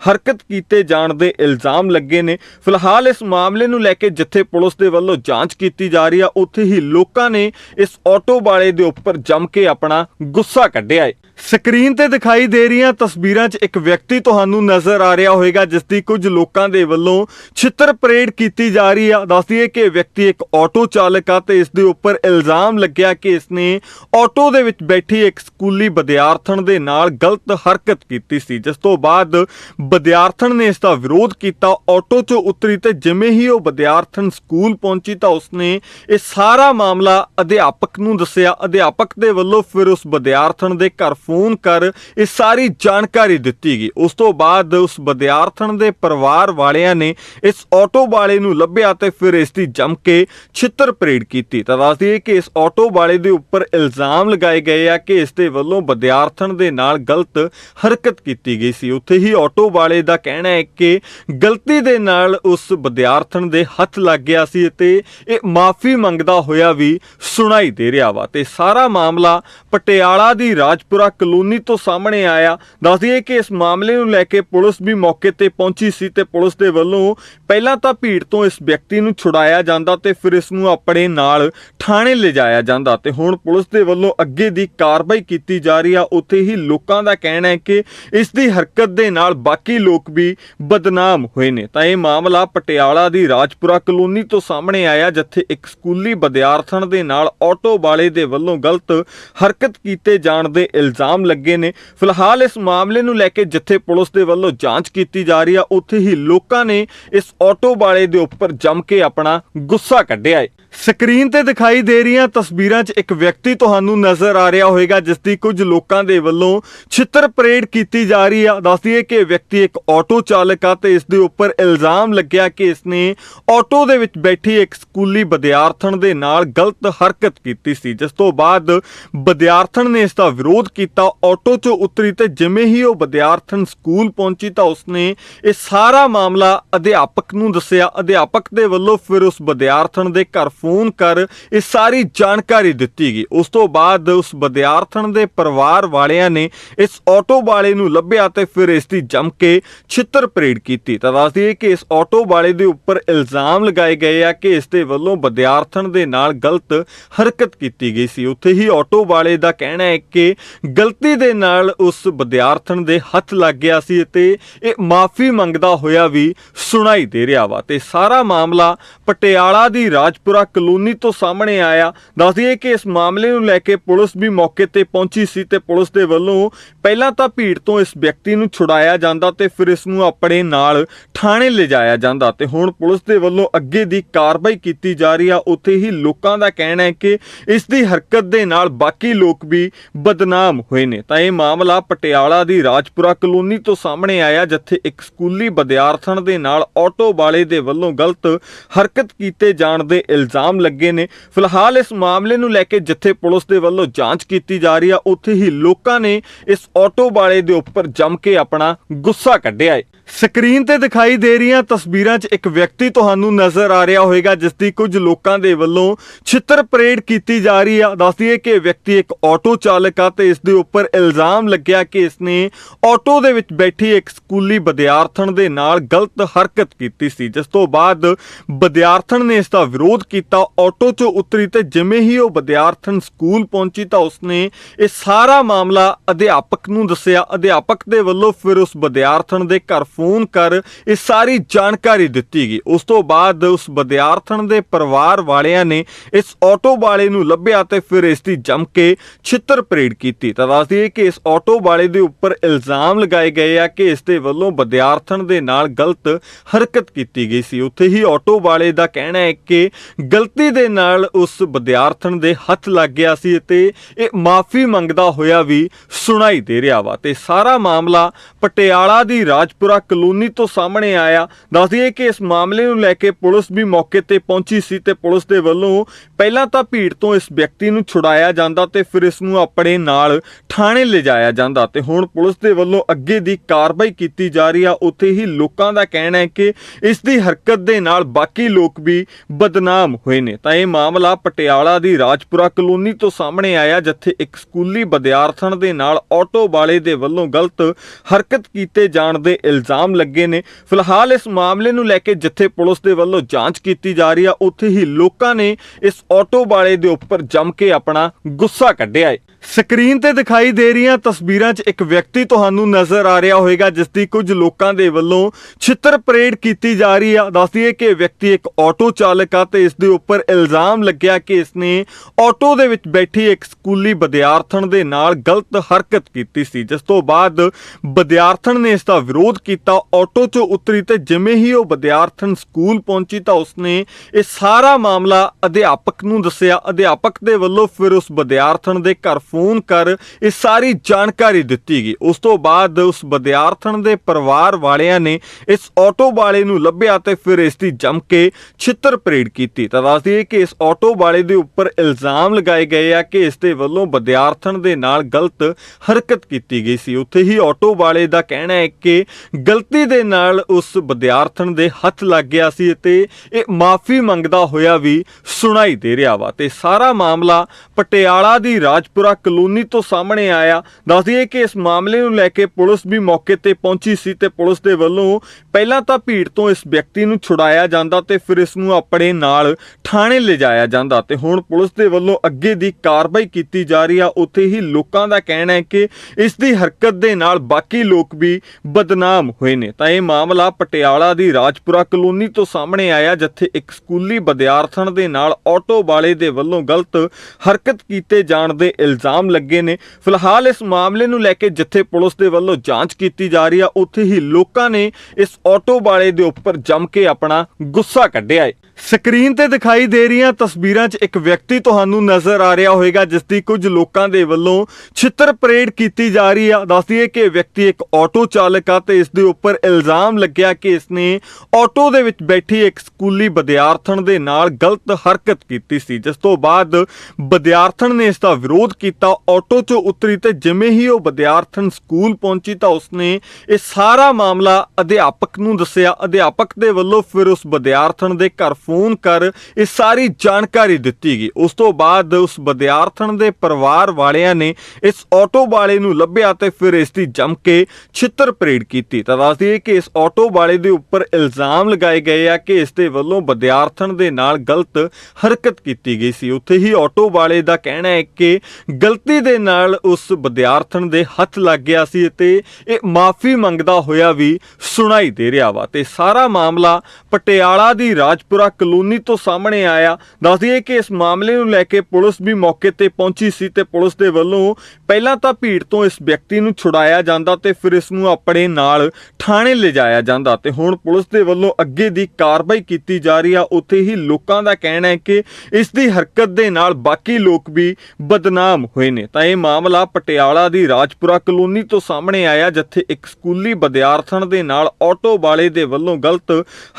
ਹਰਕਤ ਕੀਤੇ ਜਾਣ ਦੇ ਇਲਜ਼ਾਮ ਲੱਗੇ ਨੇ। ਫਿਲਹਾਲ ਇਸ ਮਾਮਲੇ ਨੂੰ ਲੈ ਕੇ ਜਿੱਥੇ ਪੁਲਿਸ ਦੇ ਵੱਲੋਂ ਜਾਂਚ ਕੀਤੀ ਜਾ ਰਹੀ ਆ, ਉੱਥੇ ਹੀ ਲੋਕਾਂ ਨੇ ਇਸ ਆਟੋ ਵਾਲੇ ਦੇ ਉੱਪਰ ਜੰਮ ਕੇ ਆਪਣਾ ਗੁੱਸਾ ਕੱਢਿਆ ਏ। ਸਕਰੀਨ ਤੇ ਦਿਖਾਈ ਦੇ ਰਹੀਆਂ ਤਸਵੀਰਾਂ 'ਚ ਇੱਕ ਵਿਅਕਤੀ ਤੁਹਾਨੂੰ ਨਜ਼ਰ ਆ ਰਿਹਾ ਹੋਵੇਗਾ, ਜਿਸ ਦੀ ਕੁਝ ਲੋਕਾਂ ਦੇ ਵੱਲੋਂ ਛਿੱਤਰ ਪਰੇਡ ਕੀਤੀ ਜਾ ਰਹੀ ਆ। ਦੱਸਦੀ ਹੈ ਕਿ ਵਿਅਕਤੀ ਇੱਕ ਆਟੋ ਚਾਲਕ ਆ ਤੇ ਇਸ ਦੇ ਉੱਪਰ ਇਲਜ਼ਾਮ ਲੱਗਿਆ ਕਿ ਇਸ ਨੇ ਆਟੋ ਦੇ ਵਿੱਚ ਬੈਠੀ ਇੱਕ ਸਕੂਲੀ ਵਿਦਿਆਰਥਣ ਦੇ ਨਾਲ ਗਲਤ ਹਰਕਤ ਕੀਤੀ ਸੀ। ਜਿਸ ਤੋਂ ਬਾਅਦ ਵਿਦਿਆਰਥਣ ਨੇ ਇਸ ਦਾ ਵਿਰੋਧ ਕੀਤਾ। ਆਟੋ 'ਚੋਂ ਉਤਰੀ ਤੇ ਜਿਵੇਂ ਹੀ ਉਹ ਵਿਦਿਆਰਥਣ ਸਕੂਲ ਪਹੁੰਚੀ ਤਾਂ ਉਸਨੇ ਇਹ ਸਾਰਾ ਮਾਮਲਾ ਅਧਿਆਪਕ ਨੂੰ ਦੱਸਿਆ। ਅਧਿਆਪਕ ਦੇ ਵੱਲੋਂ ਫਿਰ ਉਸ ਵਿਦਿਆਰਥਣ ਦੇ ਘਰ ਫੋਨ ਕਰ ਇਹ ਸਾਰੀ ਜਾਣਕਾਰੀ ਦਿੱਤੀ ਗਈ। ਉਸ ਤੋਂ ਬਾਅਦ ਉਸ ਵਿਦਿਆਰਥਣ ਦੇ ਪਰਿਵਾਰ ਵਾਲਿਆਂ ਨੇ ਇਸ ਆਟੋ ਵਾਲੇ ਨੂੰ ਲੱਭਿਆ ਤੇ ਫਿਰ ਇਸ ਦੀ ਜੰਮ ਕੇ ਛਿੱਤਰ ਪਰੇਡ ਕੀਤੀ। ਤਾਂ ਦੱਸਦੀ ਹੈ ਕਿ ਇਸ ਆਟੋ ਵਾਲੇ ਦੇ ਉੱਪਰ ਇਲਜ਼ਾਮ ਲਗਾਏ ਗਏ ਆ ਕਿ ਇਸ ਦੇ ਵੱਲੋਂ ਵਿਦਿਆਰਥਣ ਦੇ ਨਾਲ ਗਲਤ ਹਰਕਤ ਕੀਤੀ ਗਈ ਸੀ। ਉੱਥੇ ਹੀ ਆਟੋ ਵਾਲੇ ਦਾ ਕਹਿਣਾ ਹੈ ਕਿ ਗਲਤੀ ਦੇ ਨਾਲ ਉਸ ਵਿਦਿਆਰਥਣ ਦੇ ਹੱਥ ਲੱਗ ਗਿਆ ਸੀ ਅਤੇ ਇਹ ਮਾਫੀ ਮੰਗਦਾ ਹੋਇਆ ਵੀ ਸੁਣਾਈ ਦੇ ਰਿਹਾ ਵਾ। ਤੇ ਸਾਰਾ ਮਾਮਲਾ ਪਟਿਆਲਾ ਦੀ ਰਾਜਪੁਰਾ ਕਲੋਨੀ ਤੋਂ ਸਾਹਮਣੇ ਆਇਆ। ਦੱਸਦੀਏ ਕਿ ਇਸ ਮਾਮਲੇ ਨੂੰ ਲੈ ਕੇ ਪੁਲਿਸ ਵੀ ਮੌਕੇ ਤੇ ਪਹੁੰਚੀ ਸੀ ਤੇ ਪੁਲਿਸ ਦੇ ਵੱਲੋਂ ਪਹਿਲਾਂ ਤਾਂ ਭੀੜ ਤੋਂ ਇਸ ਵਿਅਕਤੀ ਨੂੰ ਛੁਡਾਇਆ ਜਾਂਦਾ ਤੇ ਫਿਰ ਇਸ ਨੂੰ ਆਪਣੇ ਨਾਲ ਥਾਣੇ ਲਿਜਾਇਆ ਜਾਂਦਾ ਤੇ ਹੁਣ ਪੁਲਿਸ ਦੇ ਵੱਲੋਂ ਅੱਗੇ ਦੀ ਕਾਰਵਾਈ ਕੀਤੀ ਜਾ ਰਹੀ ਆ। ਉੱਥੇ ਹੀ ਲੋਕਾਂ ਦਾ ਕਹਿਣਾ ਹੈ ਕਿ ਇਸ ਦੀ ਹਰਕਤ ਦੇ ਨਾਲ ਬਾਕੀ ਲੋਕ ਵੀ ਬਦਨਾਮ ਹੋਏ ਨੇ। ਤਾਂ ਇਹ ਮਾਮਲਾ ਪਟਿਆਲਾ ਦੀ ਰਾਜਪੁਰਾ ਕਲੋਨੀ ਤੋਂ ਸਾਹਮਣੇ ਆਇਆ, ਜਿੱਥੇ ਇੱਕ ਸਕੂਲੀ ਵਿਦਿਆਰਥਣ ਦੇ ਨਾਲ ਆਟੋ ਵਾਲੇ ਦੇ ਵੱਲੋਂ ਗਲਤ ਹਰਕਤ ਕੀਤੇ ਜਾਣ ਦੇ ਇਲਜ਼ਾਮ ਲੱਗੇ ਨੇ। ਫਿਲਹਾਲ ਇਸ ਮਾਮਲੇ ਨੂੰ ਲੈ ਕੇ ਜਿੱਥੇ ਪੁਲਿਸ ਦੇ ਵੱਲੋਂ ਜਾਂਚ ਕੀਤੀ ਜਾ ਰਹੀ ਆ, ਉੱਥੇ ਹੀ ਲੋਕਾਂ ਨੇ ਇਸ ਆਟੋ ਵਾਲੇ ਦੇ ਉੱਪਰ ਜੰਮ ਕੇ ਆਪਣਾ ਗੁੱਸਾ ਕੱਢਿਆ ਹੈ ਸਕਰੀਨ ਤੇ ਦਿਖਾਈ ਦੇ ਰਹੀਆਂ ਤਸਵੀਰਾਂ 'ਚ ਇੱਕ ਵਿਅਕਤੀ ਤੁਹਾਨੂੰ ਨਜ਼ਰ ਆ ਰਿਹਾ ਹੋਵੇਗਾ, ਜਿਸ ਦੀ ਕੁਝ ਲੋਕਾਂ ਦੇ ਵੱਲੋਂ ਛਿੱਤਰ ਪਰੇਡ ਕੀਤੀ ਜਾ ਰਹੀ ਆ। ਦੱਸਦੀ ਹੈ ਕਿ ਇਹ ਵਿਅਕਤੀ ਇੱਕ ਆਟੋ ਚਾਲਕ ਆ ਤੇ ਇਸ ਦੇ ਉੱਪਰ ਇਲਜ਼ਾਮ ਲੱਗਿਆ ਕਿ ਇਸ ਨੇ ਆਟੋ ਦੇ ਵਿੱਚ ਬੈਠੀ ਇੱਕ ਸਕੂਲੀ ਵਿਦਿਆਰਥਣ ਦੇ ਨਾਲ ਗਲਤ ਹਰਕਤ ਕੀਤੀ ਸੀ। ਜਿਸ ਤੋਂ ਬਾਅਦ ਵਿਦਿਆਰਥਣ ਨੇ ਇਸ ਦਾ ਵਿਰੋਧ ਕੀਤਾ। ਆਟੋ 'ਚੋਂ ਉਤਰੀ ਤੇ ਜਿਵੇਂ ਹੀ ਉਹ ਵਿਦਿਆਰਥਣ ਸਕੂਲ ਪਹੁੰਚੀ ਤਾਂ ਉਸਨੇ ਇਹ ਸਾਰਾ ਮਾਮਲਾ ਅਧਿਆਪਕ ਨੂੰ ਦੱਸਿਆ। ਅਧਿਆਪਕ ਦੇ ਵੱਲੋਂ ਫਿਰ ਉਸ ਵਿਦਿਆਰਥਣ ਦੇ ਘਰ ਫੋਨ ਕਰ ਇਹ ਸਾਰੀ ਜਾਣਕਾਰੀ ਦਿੱਤੀ ਗਈ। ਉਸ ਤੋਂ ਬਾਅਦ ਉਸ ਵਿਦਿਆਰਥਣ ਦੇ ਪਰਿਵਾਰ ਵਾਲਿਆਂ ਨੇ ਇਸ ਆਟੋ ਵਾਲੇ ਨੂੰ ਲੱਭਿਆ ਤੇ ਫਿਰ ਇਸ ਦੀ ਜੰਮ ਕੇ ਛਿੱਤਰ ਪਰੇਡ ਕੀਤੀ। ਤਾਂ ਦੱਸਦੀ ਹੈ ਕਿ ਇਸ ਆਟੋ ਵਾਲੇ ਦੇ ਉੱਪਰ ਇਲਜ਼ਾਮ ਲਗਾਏ ਗਏ ਆ ਕਿ ਇਸ ਦੇ ਵੱਲੋਂ ਵਿਦਿਆਰਥਣ ਦੇ ਨਾਲ ਗਲਤ ਹਰਕਤ ਕੀਤੀ ਗਈ ਸੀ। ਉੱਥੇ ਹੀ ਆਟੋ ਵਾਲੇ ਦਾ ਕਹਿਣਾ ਹੈ ਕਿ ਗਲਤੀ ਦੇ ਨਾਲ ਉਸ ਵਿਦਿਆਰਥਣ ਦੇ ਹੱਥ ਲੱਗ ਗਿਆ ਸੀ ਅਤੇ ਇਹ ਮਾਫੀ ਮੰਗਦਾ ਹੋਇਆ ਵੀ ਸੁਣਾਈ ਦੇ ਰਿਹਾ ਵਾ। ਤੇ ਸਾਰਾ ਮਾਮਲਾ ਪਟਿਆਲਾ ਦੀ ਰਾਜਪੁਰਾ ਕਲੋਨੀ ਤੋਂ ਸਾਹਮਣੇ ਆਇਆ। ਦੱਸਦੀ ਹੈ ਕਿ ਇਸ ਮਾਮਲੇ ਨੂੰ ਲੈ ਕੇ ਪੁਲਿਸ ਵੀ ਮੌਕੇ ਤੇ ਪਹੁੰਚੀ ਸੀ ਤੇ ਪੁਲਿਸ ਦੇ ਵੱਲੋਂ ਪਹਿਲਾਂ ਤਾਂ ਭੀੜ ਤੋਂ ਇਸ ਵਿਅਕਤੀ ਨੂੰ ਛੁਡਾਇਆ ਜਾਂਦਾ ਤੇ ਫਿਰ ਇਸ ਨੂੰ ਆਪਣੇ ਨਾਲ ਥਾਣੇ ਲਿਜਾਇਆ ਜਾਂਦਾ ਤੇ ਹੁਣ ਪੁਲਿਸ ਦੇ ਵੱਲੋਂ ਅੱਗੇ ਦੀ ਕਾਰਵਾਈ ਕੀਤੀ ਜਾ ਰਹੀ ਆ। ਉੱਥੇ ਹੀ ਲੋਕਾਂ ਦਾ ਕਹਿਣਾ ਹੈ ਕਿ ਇਸ ਦੀ ਹਰਕਤ ਦੇ ਨਾਲ ਬਾਕੀ ਲੋਕ ਵੀ ਬਦਨਾਮ ਹੋਏ ਨੇ। ਤਾਂ ਇਹ ਮਾਮਲਾ ਪਟਿਆਲਾ ਦੀ ਰਾਜਪੁਰਾ ਕਲੋਨੀ ਤੋਂ ਸਾਹਮਣੇ ਆਇਆ, ਜਿੱਥੇ ਇੱਕ ਸਕੂਲੀ ਵਿਦਿਆਰਥਣ ਦੇ ਨਾਲ ਆਟੋ ਵਾਲੇ ਦੇ ਵੱਲੋਂ ਗਲਤ ਹਰਕਤ ਕੀਤੇ ਜਾਣ ਦੇ ਇਲਜ਼ਾਮ ਇਲਜ਼ਾਮ ਲੱਗੇ ਨੇ। ਫਿਲਹਾਲ ਇਸ ਮਾਮਲੇ ਨੂੰ ਲੈ ਕੇ ਜਿੱਥੇ ਪੁਲਿਸ ਦੇ ਵੱਲੋਂ ਜਾਂਚ ਕੀਤੀ ਜਾ ਰਹੀ ਆ, ਉੱਥੇ ਹੀ ਲੋਕਾਂ ਨੇ ਇਸ ਆਟੋ ਵਾਲੇ ਦੇ ਉੱਪਰ ਜੰਮ ਕੇ ਆਪਣਾ ਗੁੱਸਾ ਕੱਢਿਆ ਹੈ ਸਕਰੀਨ ਤੇ ਦਿਖਾਈ ਦੇ ਰਹੀਆਂ ਤਸਵੀਰਾਂ 'ਚ ਇੱਕ ਵਿਅਕਤੀ ਤੁਹਾਨੂੰ ਨਜ਼ਰ ਆ ਰਿਹਾ ਹੋਵੇਗਾ, ਜਿਸ ਦੀ ਕੁਝ ਲੋਕਾਂ ਦੇ ਵੱਲੋਂ ਛਿੱਤਰ ਪਰੇਡ ਕੀਤੀ ਜਾ ਰਹੀ ਆ। ਦੱਸਦੀ ਦਈਏ ਕਿ ਵਿਅਕਤੀ ਇੱਕ ਆਟੋ ਚਾਲਕ ਆ ਤੇ ਇਸ ਦੇ ਉੱਪਰ ਇਲਜ਼ਾਮ ਲੱਗਿਆ ਕਿ ਇਸ ਨੇ ਆਟੋ ਦੇ ਵਿੱਚ ਬੈਠੀ ਇੱਕ ਸਕੂਲੀ ਵਿਦਿਆਰਥਣ ਦੇ ਨਾਲ ਗਲਤ ਹਰਕਤ ਕੀਤੀ ਸੀ। ਜਿਸ ਤੋਂ ਬਾਅਦ ਵਿਦਿਆਰਥਣ ਨੇ ਇਸ ਦਾ ਵਿਰੋਧ ਕੀਤਾ। ਆਟੋ 'ਚੋਂ ਉਤਰੀ ਤੇ ਜਿਵੇਂ ਹੀ ਉਹ ਵਿਦਿਆਰਥਣ ਸਕੂਲ ਪਹੁੰਚੀ ਤਾਂ ਉਸਨੇ ਇਹ ਸਾਰਾ ਮਾਮਲਾ ਅਧਿਆਪਕ ਨੂੰ ਦੱਸਿਆ। ਅਧਿਆਪਕ ਦੇ ਵੱਲੋਂ ਫਿਰ ਉਸ ਵਿਦਿਆਰਥਣ ਦੇ ਘਰ ਫੋਨ ਕਰ ਇਹ ਸਾਰੀ ਜਾਣਕਾਰੀ ਦਿੱਤੀ ਗਈ। ਉਸ ਤੋਂ ਬਾਅਦ ਉਸ ਵਿਦਿਆਰਥਣ ਦੇ ਪਰਿਵਾਰ ਵਾਲਿਆਂ ਨੇ ਇਸ ਆਟੋ ਵਾਲੇ ਨੂੰ ਲੱਭਿਆ ਤੇ ਫਿਰ ਇਸ ਦੀ ਜੰਮ ਕੇ ਛਿੱਤਰ ਪਰੇਡ ਕੀਤੀ। ਤਾਂ ਦੱਸ ਦਈਏ ਕਿ ਇਸ ਆਟੋ ਵਾਲੇ ਦੇ ਉੱਪਰ ਇਲਜ਼ਾਮ ਲਗਾਏ ਗਏ ਆ ਕਿ ਇਸ ਦੇ ਵੱਲੋਂ ਵਿਦਿਆਰਥਣ ਦੇ ਨਾਲ ਗਲਤ ਹਰਕਤ ਕੀਤੀ ਗਈ ਸੀ। ਉੱਥੇ ਹੀ ਆਟੋ ਵਾਲੇ ਦਾ ਕਹਿਣਾ ਹੈ ਕਿ ਗਲਤੀ ਦੇ ਨਾਲ ਉਸ ਵਿਦਿਆਰਥਣ ਦੇ ਹੱਥ ਲੱਗ ਗਿਆ ਸੀ ਅਤੇ ਇਹ ਮਾਫੀ ਮੰਗਦਾ ਹੋਇਆ ਵੀ ਸੁਣਾਈ ਦੇ ਰਿਹਾ ਵਾ। ਤੇ ਸਾਰਾ ਮਾਮਲਾ ਪਟਿਆਲਾ ਦੀ ਰਾਜਪੁਰਾ ਕਲੋਨੀ ਤੋਂ ਸਾਹਮਣੇ ਆਇਆ। ਦੱਸ ਕਿ ਇਸ ਮਾਮਲੇ ਨੂੰ ਲੈ ਕੇ ਪੁਲਿਸ ਵੀ ਮੌਕੇ ਤੇ ਪਹੁੰਚੀ ਸੀ ਤੇ ਪੁਲਿਸ ਦੇ ਵੱਲੋਂ ਪਹਿਲਾਂ ਤਾਂ ਭੀੜ ਤੋਂ ਇਸ ਵਿਅਕਤੀ ਨੂੰ ਛੁਡਾਇਆ ਜਾਂਦਾ ਤੇ ਫਿਰ ਇਸ ਨੂੰ ਆਪਣੇ ਨਾਲ ਥਾਣੇ ਲਿਜਾਇਆ ਜਾਂਦਾ ਤੇ ਹੁਣ ਪੁਲਿਸ ਦੇ ਵੱਲੋਂ ਅੱਗੇ ਦੀ ਕਾਰਵਾਈ ਕੀਤੀ ਜਾ ਰਹੀ ਆ। ਉੱਥੇ ਹੀ ਲੋਕਾਂ ਦਾ ਕਹਿਣਾ ਹੈ ਕਿ ਇਸ ਦੀ ਹਰਕਤ ਦੇ ਨਾਲ ਬਾਕੀ ਲੋਕ ਵੀ ਬਦਨਾਮ ਹੋਏ ਨੇ। ਤਾਂ ਇਹ ਮਾਮਲਾ ਪਟਿਆਲਾ ਦੀ ਰਾਜਪੁਰਾ ਕਲੋਨੀ ਤੋਂ ਸਾਹਮਣੇ ਆਇਆ, ਜਿੱਥੇ ਇੱਕ ਸਕੂਲੀ ਵਿਦਿਆਰਥਣ ਦੇ ਨਾਲ ਆਟੋ ਵਾਲੇ ਦੇ ਵੱਲੋਂ ਗਲਤ ਹਰਕਤ ਕੀਤੇ ਜਾਣ ਦੇ ਇਲਜ਼ਾਮ ਲੱਗੇ ਨੇ। ਫਿਲਹਾਲ ਇਸ ਮਾਮਲੇ ਨੂੰ ਲੈ ਕੇ ਜਿੱਥੇ ਪੁਲਿਸ ਦੇ ਵੱਲੋਂ ਜਾਂਚ ਕੀਤੀ ਜਾ ਰਹੀ ਆ, ਉੱਥੇ ਹੀ ਲੋਕਾਂ ਨੇ ਇਸ ਆਟੋ ਵਾਲੇ ਦੇ ਉੱਪਰ ਜੰਮ ਕੇ ਆਪਣਾ ਗੁੱਸਾ ਕੱਢਿਆ ਹੈ ਸਕਰੀਨ ਤੇ ਦਿਖਾਈ ਦੇ ਰਹੀਆਂ ਤਸਵੀਰਾਂ 'ਚ ਇੱਕ ਵਿਅਕਤੀ ਤੁਹਾਨੂੰ ਨਜ਼ਰ ਆ ਰਿਹਾ ਹੋਵੇਗਾ, ਜਿਸ ਦੀ ਕੁਝ ਲੋਕਾਂ ਦੇ ਵੱਲੋਂ ਛਿੱਤਰ ਪਰੇਡ ਕੀਤੀ ਜਾ ਰਹੀ ਆ। ਦੱਸ ਦਈਏ ਕਿ ਇਹ ਵਿਅਕਤੀ ਇੱਕ ਆਟੋ ਚਾਲਕ ਆ ਤੇ ਇਸ ਦੇ ਉੱਪਰ ਇਲਜ਼ਾਮ ਲੱਗਿਆ ਕਿ ਇਸ ਨੇ ਆਟੋ ਦੇ ਵਿੱਚ ਬੈਠੀ ਇੱਕ ਸਕੂਲੀ ਵਿਦਿਆਰਥਣ ਦੇ ਨਾਲ ਗਲਤ ਹਰਕਤ ਕੀਤੀ ਸੀ। ਜਿਸ ਤੋਂ ਬਾਅਦ ਵਿਦਿਆਰਥਣ ਨੇ ਇਸ ਦਾ ਵਿਰੋਧ ਕੀਤਾ ਤਾਂ ਆਟੋ 'ਚੋਂ ਉਤਰੀ ਤੇ ਜਿਵੇਂ ਹੀ ਉਹ ਵਿਦਿਆਰਥਣ ਸਕੂਲ ਪਹੁੰਚੀ ਤਾਂ ਉਸਨੇ ਇਹ ਸਾਰਾ ਮਾਮਲਾ ਅਧਿਆਪਕ ਨੂੰ ਦੱਸਿਆ। ਅਧਿਆਪਕ ਦੇ ਵੱਲੋਂ ਫਿਰ ਉਸ ਵਿਦਿਆਰਥਣ ਦੇ ਘਰ ਫੋਨ ਕਰ ਇਹ ਸਾਰੀ ਜਾਣਕਾਰੀ ਦਿੱਤੀ ਗਈ। ਉਸ ਤੋਂ ਬਾਅਦ ਉਸ ਵਿਦਿਆਰਥਣ ਦੇ ਪਰਿਵਾਰ ਵਾਲਿਆਂ ਨੇ ਇਸ ਆਟੋ ਵਾਲੇ ਨੂੰ ਲੱਭਿਆ ਤੇ ਫਿਰ ਇਸ ਦੀ ਜੰਮ ਕੇ ਛਿੱਤਰ ਪਰੇਡ ਕੀਤੀ। ਤਾਂ ਦੱਸ ਦਈਏ ਕਿ ਇਸ ਆਟੋ ਵਾਲੇ ਦੇ ਉੱਪਰ ਇਲਜ਼ਾਮ ਲਗਾਏ ਗਏ ਆ ਕਿ ਇਸ ਦੇ ਵੱਲੋਂ ਵਿਦਿਆਰਥਣ ਦੇ ਨਾਲ ਗਲਤ ਹਰਕਤ ਕੀਤੀ ਗਈ ਸੀ। ਉੱਥੇ ਹੀ ਆਟੋ ਵਾਲੇ ਦਾ ਕਹਿਣਾ ਹੈ ਕਿ ਗਲਤੀ ਦੇ ਨਾਲ ਉਸ ਵਿਦਿਆਰਥਣ ਦੇ ਹੱਥ ਲੱਗ ਗਿਆ ਸੀ ਅਤੇ ਇਹ ਮਾਫੀ ਮੰਗਦਾ ਹੋਇਆ ਵੀ ਸੁਣਾਈ ਦੇ ਰਿਹਾ ਵਾ। ਤੇ ਸਾਰਾ ਮਾਮਲਾ ਪਟਿਆਲਾ ਦੀ ਰਾਜਪੁਰਾ ਕਲੋਨੀ ਤੋਂ ਸਾਹਮਣੇ ਆਇਆ। ਦੱਸਦੀਏ ਕਿ ਇਸ ਮਾਮਲੇ ਨੂੰ ਲੈ ਕੇ ਪੁਲਿਸ ਵੀ ਮੌਕੇ ਤੇ ਪਹੁੰਚੀ ਸੀ ਤੇ ਪੁਲਿਸ ਦੇ ਵੱਲੋਂ ਪਹਿਲਾਂ ਤਾਂ ਭੀੜ ਤੋਂ ਇਸ ਵਿਅਕਤੀ ਨੂੰ ਛੁਡਾਇਆ ਜਾਂਦਾ ਤੇ ਫਿਰ ਇਸ ਨੂੰ ਆਪਣੇ ਨਾਲ ਥਾਣੇ ਲਿਜਾਇਆ ਜਾਂਦਾ। ਤੇ ਹੁਣ ਪੁਲਿਸ ਦੇ ਵੱਲੋਂ ਅੱਗੇ ਦੀ ਕਾਰਵਾਈ ਕੀਤੀ ਜਾ ਰਹੀ ਆ। ਉੱਥੇ ਹੀ ਲੋਕਾਂ ਦਾ ਕਹਿਣਾ ਹੈ ਕਿ ਇਸ ਦੀ ਹਰਕਤ ਦੇ ਨਾਲ ਬਾਕੀ ਲੋਕ ਵੀ ਬਦਨਾਮ ਹੋਏ ਨੇ। ਤਾਂ ਇਹ ਮਾਮਲਾ ਪਟਿਆਲਾ ਦੀ ਰਾਜਪੁਰਾ ਕਲੋਨੀ ਤੋਂ ਸਾਹਮਣੇ ਆਇਆ, ਜਿੱਥੇ ਇੱਕ ਸਕੂਲੀ ਵਿਦਿਆਰਥਣ ਦੇ ਨਾਲ ਆਟੋ ਵਾਲੇ ਦੇ ਵੱਲੋਂ ਗਲਤ ਹਰਕਤ ਕੀਤੇ ਜਾਣ ਦੇ ਇਲਜ਼ਾਮ ਲੱਗੇ ਨੇ। ਫਿਲਹਾਲ ਇਸ ਮਾਮਲੇ ਨੂੰ ਲੈ ਕੇ ਜਿੱਥੇ ਪੁਲਿਸ ਦੇ ਵੱਲੋਂ ਜਾਂਚ ਕੀਤੀ ਜਾ ਰਹੀ ਆ, ਉੱਥੇ ਹੀ ਲੋਕਾਂ ਨੇ ਇਸ ਆਟੋ ਵਾਲੇ ਦੇ ਉੱਪਰ ਜੰਮ ਕੇ ਆਪਣਾ ਗੁੱਸਾ ਕੱਢਿਆ ਹੈ। ਸਕਰੀਨ ਤੇ ਦਿਖਾਈ ਦੇ ਰਹੀਆਂ ਤਸਵੀਰਾਂ 'ਚ ਇੱਕ ਵਿਅਕਤੀ ਤੁਹਾਨੂੰ ਨਜ਼ਰ ਆ ਰਿਹਾ ਹੋਵੇਗਾ, ਜਿਸ ਦੀ ਕੁਝ ਲੋਕਾਂ ਦੇ ਵੱਲੋਂ ਛਿੱਤਰ ਪਰੇਡ ਕੀਤੀ ਜਾ ਰਹੀ ਆ। ਦੱਸਦੀ ਹੈ ਕਿ ਵਿਅਕਤੀ ਇੱਕ ਆਟੋ ਚਾਲਕ ਆ ਤੇ ਇਸ ਦੇ ਉੱਪਰ ਇਲਜ਼ਾਮ ਲੱਗਿਆ ਕਿ ਇਸ ਨੇ ਆਟੋ ਦੇ ਵਿੱਚ ਬੈਠੀ ਇੱਕ ਸਕੂਲੀ ਵਿਦਿਆਰਥਣ ਦੇ ਨਾਲ ਗਲਤ ਹਰਕਤ ਕੀਤੀ ਸੀ। ਜਿਸ ਤੋਂ ਬਾਅਦ ਵਿਦਿਆਰਥਣ ਨੇ ਇਸ ਦਾ ਵਿਰੋਧ ਕੀਤਾ। ਆਟੋ 'ਚੋਂ ਉਤਰੀ ਤੇ ਜਿਵੇਂ ਹੀ ਉਹ ਵਿਦਿਆਰਥਣ ਸਕੂਲ ਪਹੁੰਚੀ ਤਾਂ ਉਸਨੇ ਇਹ ਸਾਰਾ ਮਾਮਲਾ ਅਧਿਆਪਕ ਨੂੰ ਦੱਸਿਆ। ਅਧਿਆਪਕ ਦੇ ਵੱਲੋਂ ਫਿਰ ਉਸ ਵਿਦਿਆਰਥਣ ਦੇ ਘਰ ਫੋਨ ਕਰ ਇਹ ਸਾਰੀ ਜਾਣਕਾਰੀ ਦਿੱਤੀ ਗਈ। ਉਸ ਤੋਂ ਬਾਅਦ ਉਸ ਵਿਦਿਆਰਥਣ ਦੇ ਪਰਿਵਾਰ ਵਾਲਿਆਂ ਨੇ ਇਸ ਆਟੋ ਵਾਲੇ ਨੂੰ ਲੱਭਿਆ ਤੇ ਫਿਰ ਇਸ ਦੀ ਜੰਮ ਕੇ ਛਿੱਤਰ ਪਰੇਡ ਕੀਤੀ। ਤਾਂ ਦੱਸ ਦਈਏ ਕਿ ਇਸ ਆਟੋ ਵਾਲੇ ਦੇ ਉੱਪਰ ਇਲਜ਼ਾਮ ਲਗਾਏ ਗਏ ਆ ਕਿ ਇਸ ਦੇ ਵੱਲੋਂ ਵਿਦਿਆਰਥਣ ਦੇ ਨਾਲ ਗਲਤ ਹਰਕਤ ਕੀਤੀ ਗਈ ਸੀ। ਉੱਥੇ ਹੀ ਆਟੋ ਵਾਲੇ ਦਾ ਕਹਿਣਾ ਹੈ ਕਿ ਗਲਤੀ ਦੇ ਨਾਲ ਉਸ ਵਿਦਿਆਰਥਣ ਦੇ ਹੱਥ ਲੱਗ ਗਿਆ ਸੀ ਅਤੇ ਇਹ ਮਾਫੀ ਮੰਗਦਾ ਹੋਇਆ ਵੀ ਸੁਣਾਈ ਦੇ ਰਿਹਾ ਵਾ। ਤੇ ਸਾਰਾ ਮਾਮਲਾ ਪਟਿਆਲਾ ਦੀ ਰਾਜਪੁਰਾ ਕਲੋਨੀ ਤੋਂ ਸਾਹਮਣੇ ਆਇਆ। ਦੱਸ ਦਈਏ ਕਿ ਇਸ ਮਾਮਲੇ ਨੂੰ ਲੈ ਕੇ ਪੁਲਿਸ ਵੀ ਮੌਕੇ ਤੇ ਪਹੁੰਚੀ ਸੀ ਤੇ ਪੁਲਿਸ ਦੇ ਵੱਲੋਂ ਪਹਿਲਾਂ ਤਾਂ ਭੀੜ ਤੋਂ ਇਸ ਵਿਅਕਤੀ ਨੂੰ ਛੁਡਾਇਆ ਜਾਂਦਾ ਤੇ ਫਿਰ ਇਸ ਨੂੰ ਆਪਣੇ ਨਾਲ ਥਾਣੇ ਲਿਜਾਇਆ ਜਾਂਦਾ ਤੇ ਹੁਣ ਪੁਲਿਸ ਦੇ ਵੱਲੋਂ ਅੱਗੇ ਦੀ ਕਾਰਵਾਈ ਕੀਤੀ ਜਾ ਰਹੀ ਆ। ਉੱਥੇ ਹੀ ਲੋਕਾਂ ਦਾ ਕਹਿਣਾ ਹੈ ਕਿ ਇਸ ਦੀ ਹਰਕਤ ਦੇ ਨਾਲ ਬਾਕੀ ਲੋਕ ਵੀ ਬਦਨਾਮ ਹੋਏ ਨੇ। ਤਾਂ ਇਹ ਮਾਮਲਾ ਪਟਿਆਲਾ ਦੀ ਰਾਜਪੁਰਾ ਕਲੋਨੀ ਤੋਂ ਸਾਹਮਣੇ ਆਇਆ, ਜਿੱਥੇ ਇੱਕ ਸਕੂਲੀ ਵਿਦਿਆਰਥਣ ਦੇ ਨਾਲ ਆਟੋ ਵਾਲੇ ਦੇ ਵੱਲੋਂ ਗਲਤ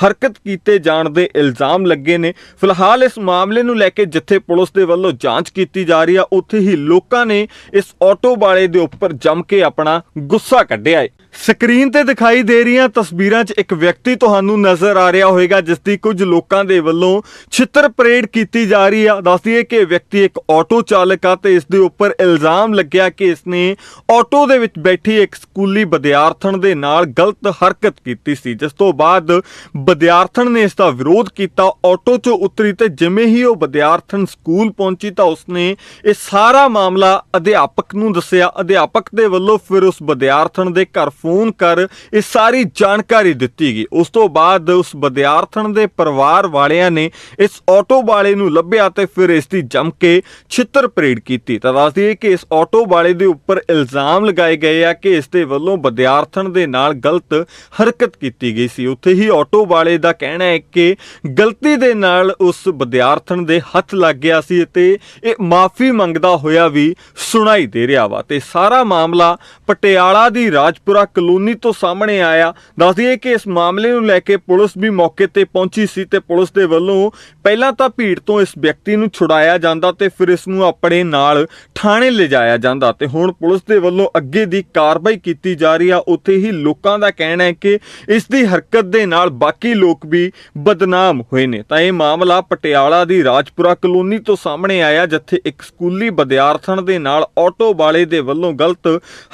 ਹਰਕਤ ਕੀਤੇ ਜਾਣ ਦੇ ਇਲਜ਼ਾਮ ਇਲਜ਼ਾਮ ਲੱਗੇ ਨੇ। ਫਿਲਹਾਲ ਇਸ ਮਾਮਲੇ ਨੂੰ ਲੈ ਕੇ ਜਿੱਥੇ ਪੁਲਿਸ ਦੇ ਵੱਲੋਂ ਜਾਂਚ ਕੀਤੀ ਜਾ ਰਹੀ ਆ, ਉੱਥੇ ਹੀ ਲੋਕਾਂ ਨੇ ਇਸ ਆਟੋ ਵਾਲੇ ਦੇ ਉੱਪਰ ਜੰਮ ਕੇ ਆਪਣਾ ਗੁੱਸਾ ਕੱਢਿਆ ਹੈ ਸਕਰੀਨ ਤੇ ਦਿਖਾਈ ਦੇ ਰਹੀਆਂ ਤਸਵੀਰਾਂ 'ਚ ਇੱਕ ਵਿਅਕਤੀ ਤੁਹਾਨੂੰ ਨਜ਼ਰ ਆ ਰਿਹਾ ਹੋਵੇਗਾ, ਜਿਸ ਦੀ ਕੁਝ ਲੋਕਾਂ ਦੇ ਵੱਲੋਂ ਛਿੱਤਰ ਪਰੇਡ ਕੀਤੀ ਜਾ ਰਹੀ ਆ। ਦੱਸਦੀ ਹੈ ਕਿ ਵਿਅਕਤੀ ਇੱਕ ਆਟੋ ਚਾਲਕ ਆ ਤੇ ਇਸ ਦੇ ਉੱਪਰ ਇਲਜ਼ਾਮ ਲੱਗਿਆ ਕਿ ਇਸ ਨੇ ਆਟੋ ਦੇ ਵਿੱਚ ਬੈਠੀ ਇੱਕ ਸਕੂਲੀ ਵਿਦਿਆਰਥਣ ਦੇ ਨਾਲ ਗਲਤ ਹਰਕਤ ਕੀਤੀ ਸੀ। ਜਿਸ ਤੋਂ ਬਾਅਦ ਵਿਦਿਆਰਥਣ ਨੇ ਇਸ ਦਾ ਵਿਰੋਧ ਕੀਤਾ। ਆਟੋ 'ਚੋਂ ਉਤਰੀ ਤੇ ਜਿਵੇਂ ਹੀ ਉਹ ਵਿਦਿਆਰਥਣ ਸਕੂਲ ਪਹੁੰਚੀ ਤਾਂ ਉਸਨੇ ਇਹ ਸਾਰਾ ਮਾਮਲਾ ਅਧਿਆਪਕ ਨੂੰ ਦੱਸਿਆ। ਅਧਿਆਪਕ ਦੇ ਵੱਲੋਂ ਫਿਰ ਉਸ ਵਿਦਿਆਰਥਣ ਦੇ ਘਰ ਫੋਨ ਕਰ ਇਹ ਸਾਰੀ ਜਾਣਕਾਰੀ ਦਿੱਤੀ ਗਈ। ਉਸ ਤੋਂ ਬਾਅਦ ਉਸ ਵਿਦਿਆਰਥਣ ਦੇ ਪਰਿਵਾਰ ਵਾਲਿਆਂ ਨੇ ਇਸ ਆਟੋ ਵਾਲੇ ਨੂੰ ਲੱਭਿਆ ਤੇ ਫਿਰ ਇਸ ਦੀ ਜੰਮ ਕੇ ਛਿੱਤਰ ਪਰੇਡ ਕੀਤੀ। ਤਾਂ ਦੱਸ ਦਈਏ ਕਿ ਇਸ ਆਟੋ ਵਾਲੇ ਦੇ ਉੱਪਰ ਇਲਜ਼ਾਮ ਲਗਾਏ ਗਏ ਆ ਕਿ ਇਸ ਦੇ ਵੱਲੋਂ ਵਿਦਿਆਰਥਣ ਦੇ ਨਾਲ ਗਲਤ ਹਰਕਤ ਕੀਤੀ ਗਈ ਸੀ। ਉੱਥੇ ਹੀ ਆਟੋ ਵਾਲੇ ਦਾ ਕਹਿਣਾ ਹੈ ਕਿ ਗਲਤੀ ਦੇ ਨਾਲ ਉਸ ਵਿਦਿਆਰਥਣ ਦੇ ਹੱਥ ਲੱਗ ਗਿਆ ਸੀ ਅਤੇ ਇਹ ਮਾਫੀ ਮੰਗਦਾ ਹੋਇਆ ਵੀ ਸੁਣਾਈ ਦੇ ਰਿਹਾ ਵਾ। ਤੇ ਸਾਰਾ ਮਾਮਲਾ ਪਟਿਆਲਾ ਦੀ ਰਾਜਪੁਰਾ ਕਲੋਨੀ ਤੋਂ ਸਾਹਮਣੇ ਆਇਆ। ਦੱਸ ਕਿ ਇਸ ਮਾਮਲੇ ਨੂੰ ਲੈ ਕੇ ਪੁਲਿਸ ਵੀ ਮੌਕੇ ਤੇ ਪਹੁੰਚੀ ਸੀ ਤੇ ਪੁਲਿਸ ਦੇ ਵੱਲੋਂ ਪਹਿਲਾਂ ਤਾਂ ਭੀੜ ਤੋਂ ਇਸ ਵਿਅਕਤੀ ਨੂੰ ਛੁਡਾਇਆ ਜਾਂਦਾ ਤੇ ਫਿਰ ਇਸ ਨੂੰ ਆਪਣੇ ਨਾਲ ਥਾਣੇ ਲਿਜਾਇਆ ਜਾਂਦਾ ਤੇ ਹੁਣ ਪੁਲਿਸ ਦੇ ਵੱਲੋਂ ਅੱਗੇ ਦੀ ਕਾਰਵਾਈ ਕੀਤੀ ਜਾ ਰਹੀ ਆ। ਉੱਥੇ ਹੀ ਲੋਕਾਂ ਦਾ ਕਹਿਣਾ ਹੈ ਕਿ ਇਸ ਦੀ ਹਰਕਤ ਦੇ ਨਾਲ ਬਾਕੀ ਲੋਕ ਵੀ ਬਦਨਾਮ ਹੋਏ ਨੇ। ਤਾਂ ਇਹ ਮਾਮਲਾ ਪਟਿਆਲਾ ਦੀ ਰਾਜਪੁਰਾ ਕਲੋਨੀ ਤੋਂ ਸਾਹਮਣੇ ਆਇਆ, ਜਿੱਥੇ ਇੱਕ ਸਕੂਲੀ ਵਿਦਿਆਰਥਣ ਦੇ ਨਾਲ ਆਟੋ ਵਾਲੇ ਦੇ ਵੱਲੋਂ ਗਲਤ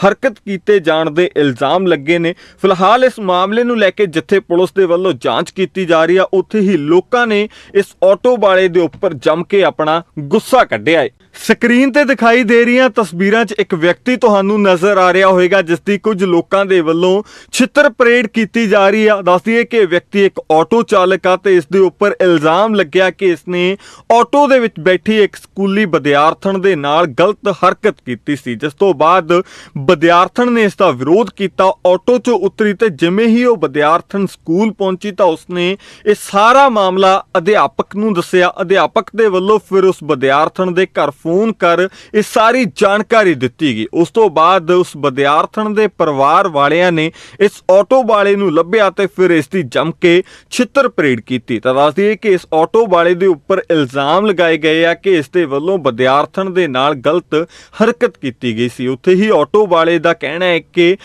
ਹਰਕਤ ਕੀਤੇ ਜਾਣ ਦੇ ਇਲਜ਼ਾਮ ਲੱਗੇ ਨੇ। ਫਿਲਹਾਲ ਇਸ ਮਾਮਲੇ ਨੂੰ ਲੈ ਕੇ ਜਿੱਥੇ ਪੁਲਿਸ ਦੇ ਵੱਲੋਂ ਜਾਂਚ ਕੀਤੀ ਜਾ ਰਹੀ ਆ, ਉੱਥੇ ਹੀ ਲੋਕਾਂ ਨੇ ਇਸ ਆਟੋ ਵਾਲੇ ਦੇ ਉੱਪਰ ਜੰਮ ਕੇ ਆਪਣਾ ਗੁੱਸਾ ਕੱਢਿਆ ਹੈ ਸਕਰੀਨ ਤੇ ਦਿਖਾਈ ਦੇ ਰਹੀਆਂ ਤਸਵੀਰਾਂ 'ਚ ਇੱਕ ਵਿਅਕਤੀ ਤੁਹਾਨੂੰ ਨਜ਼ਰ ਆ ਰਿਹਾ ਹੋਵੇਗਾ, ਜਿਸ ਦੀ ਕੁਝ ਲੋਕਾਂ ਦੇ ਵੱਲੋਂ ਛਿੱਤਰ ਪਰੇਡ ਕੀਤੀ ਜਾ ਰਹੀ ਆ। ਦੱਸਦੀ ਹੈ ਕਿ ਵਿਅਕਤੀ ਇੱਕ ਆਟੋ ਚਾਲਕ ਆ ਤੇ ਇਸ ਦੇ ਉੱਪਰ ਇਲਜ਼ਾਮ ਲੱਗਿਆ ਕਿ ਇਸ ਨੇ ਆਟੋ ਦੇ ਵਿੱਚ ਬੈਠੀ ਇੱਕ ਸਕੂਲੀ ਵਿਦਿਆਰਥਣ ਦੇ ਨਾਲ ਗਲਤ ਹਰਕਤ ਕੀਤੀ ਸੀ, ਜਿਸ ਤੋਂ ਬਾਅਦ ਵਿਦਿਆਰਥਣ ਨੇ ਇਸ ਦਾ ਵਿਰੋਧ ਕੀਤਾ। ਆਟੋ 'ਚੋਂ ਉਤਰੀ ਤੇ ਜਿਵੇਂ ਹੀ ਉਹ ਵਿਦਿਆਰਥਣ ਸਕੂਲ ਪਹੁੰਚੀ ਤਾਂ ਉਸਨੇ ਇਹ ਸਾਰਾ ਮਾਮਲਾ ਅਧਿਆਪਕ ਨੂੰ ਦੱਸਿਆ। ਅਧਿਆਪਕ ਦੇ ਵੱਲੋਂ ਫਿਰ ਉਸ ਵਿਦਿਆਰਥਣ ਦੇ ਘਰ ਫੋਨ ਕਰ ਇਹ ਸਾਰੀ ਜਾਣਕਾਰੀ ਦਿੱਤੀ ਗਈ। ਉਸ ਤੋਂ ਬਾਅਦ ਉਸ ਵਿਦਿਆਰਥਣ ਦੇ ਪਰਿਵਾਰ ਵਾਲਿਆਂ ਨੇ ਇਸ ਆਟੋ ਵਾਲੇ ਨੂੰ ਲੱਭਿਆ ਤੇ ਫਿਰ ਇਸ ਦੀ ਜੰਮ ਕੇ ਛਿੱਤਰ ਪਰੇਡ ਕੀਤੀ। ਤਾਂ ਦੱਸ ਦਈਏ ਕਿ ਇਸ ਆਟੋ ਵਾਲੇ ਦੇ ਉੱਪਰ ਇਲਜ਼ਾਮ ਲਗਾਏ ਗਏ ਆ ਕਿ ਇਸ ਦੇ ਵੱਲੋਂ ਵਿਦਿਆਰਥਣ ਦੇ ਨਾਲ ਗਲਤ ਹਰਕਤ ਕੀਤੀ ਗਈ ਸੀ। ਉੱਥੇ ਹੀ ਆਟੋ ਵਾਲੇ ਦਾ ਕਹਿਣਾ ਹੈ ਕਿ